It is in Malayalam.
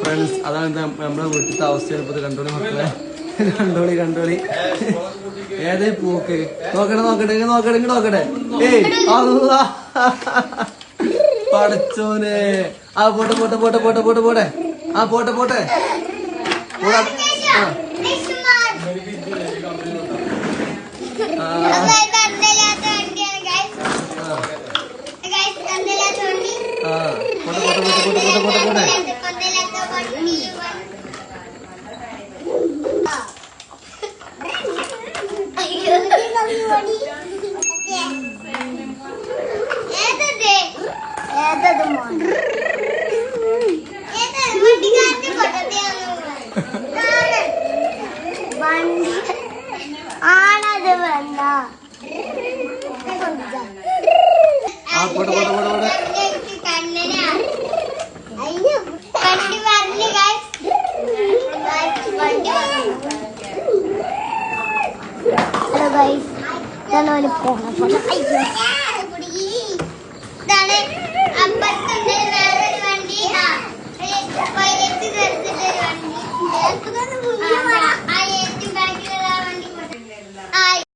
ഫ്രണ്ട്സ് അതാണ് നമ്മുടെ വീട്ടിലത്തെ അവസ്ഥ. ഇപ്പൊ കണ്ടോളി മക്കളെ. കണ്ടോളി കണ്ടോളി. ഏതേ പൂക്ക്? നോക്കട്ടെ നോക്കട്ടെ ഇങ്ങ് നോക്കട്ടെ ഇങ്ങ് നോക്കട്ടെ. ഏയ്. പടച്ചോനെ. ആ പോട്ടെ പോട്ടെ പോട്ടെ പോട്ടെ പോട്ടെ പോട്ടെ. ആ പോട്ടെ പോട്ടെ. പോടാ. ആ. പോട്ടെ പോട്ടെ പോട്ടെ പോട്ടെ പോട്ടെ പോട്ടെ. ഏതത്? 在那里跑呢，跑着，哎呀！